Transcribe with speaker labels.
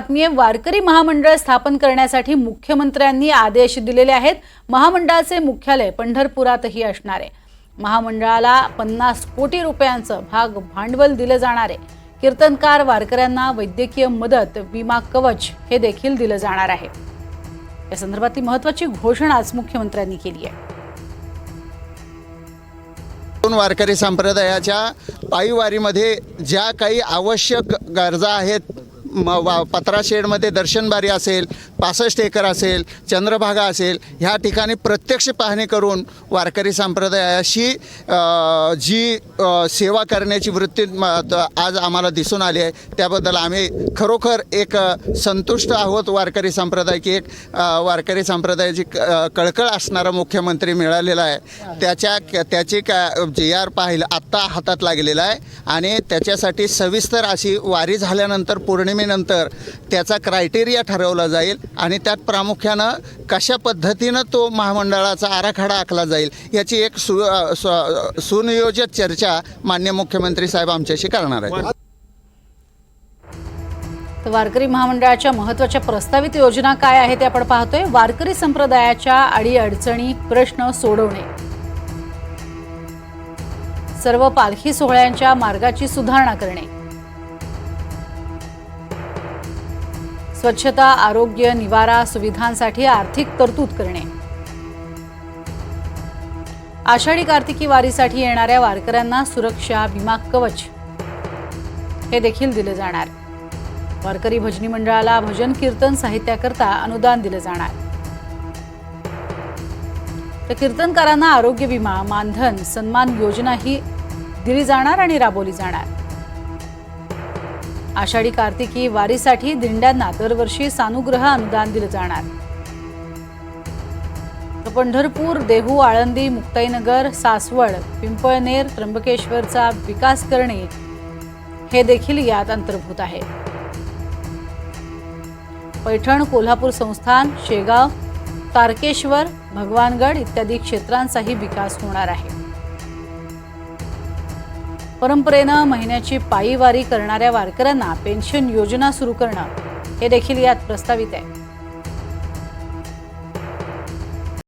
Speaker 1: आत्मीय वारकरी महामंडळ स्थापन करण्यासाठी मुख्यमंत्र्यांनी आदेश दिलेले आहेत. महामंडळाचे मुख्यालय पंढरपुरातही असणार आहे. महामंडळाला पन्नास कोटी रुपयांचं भाग भांडवल दिलं जाणार आहे. कीर्तनकार वारकऱ्यांना वैद्यकीय मदत विमा कवच हे देखील दिलं जाणार आहे. या संदर्भातली महत्वाची घोषणाच मुख्यमंत्र्यांनी केली आहे.
Speaker 2: दोन वारकरी संप्रदायाच्या पायीवारीमध्ये ज्या काही आवश्यक गरजा आहेत म वा पत्रा शेडमध्ये दर्शनबारी असेल पासष्ट एकर असेल चंद्रभागा असेल ह्या ठिकाणी प्रत्यक्ष पाहणी करून वारकरी संप्रदायाशी जी सेवा करण्याची वृत्ती आज आम्हाला दिसून आली आहे त्याबद्दल आम्ही खरोखर एक संतुष्ट आहोत. वारकरी संप्रदाय की एक वारकरी संप्रदायाची क- कळकळ असणारा मुख्यमंत्री मिळालेला आहे. त्याच्या त्याची का जे आर पाहिलं आत्ता हातात लागलेला आहे आणि त्याच्यासाठी सविस्तर अशी वारी झाल्यानंतर पौर्णिमेनंतर त्याचा क्रायटेरिया ठरवला जाईल आणि त्यात प्रामुख्यानं कशा पद्धतीनं तो महामंडळाचा आराखडा आखला जाईल याची एक सु सु- सुनियोजित चर्चा मान्य मुख्यमंत्री साहेब आमच्याशी करणार आहेत.
Speaker 1: तर वारकरी महामंडळाच्या महत्त्वाच्या प्रस्तावित योजना काय आहे ते आपण पाहतोय. वारकरी संप्रदायाच्या अडीअडचणी प्रश्न सोडवणे. सर्व पालखी सोहळ्यांच्या मार्गाची सुधारणा करणे. स्वच्छता आरोग्य निवारा सुविधांसाठी आर्थिक तरतूद करणे. आषाढी कार्तिकी वारीसाठी येणाऱ्या वारकऱ्यांना सुरक्षा विमा कवच हे देखील दिले जाणार. वारकरी भजनी मंडळाला भजन कीर्तन साहित्याकरता अनुदान दिले जाणार. तर कीर्तनकारांना आरोग्य विमा मानधन सन्मान योजना ही दिली जाणार आणि राबवली जाणार. आषाढी कार्तिकी वारीसाठी दिंड्यांना दरवर्षी सानुग्रह अनुदान दिलं जाणार. पंढरपूर देहू आळंदी मुक्ताईनगर सासवड पिंपळनेर त्र्यंबकेश्वरचा विकास करणे हे देखील यात अंतर्भूत आहे. पैठण कोल्हापूर संस्थान शेगाव तारकेश्वर भगवानगड इत्यादी क्षेत्रांचाही विकास होणार आहे. परंपरेनं महिन्याची पायीवारी करणाऱ्या वारकऱ्यांना पेन्शन योजना सुरू करणं हे देखील यात प्रस्तावित आहे.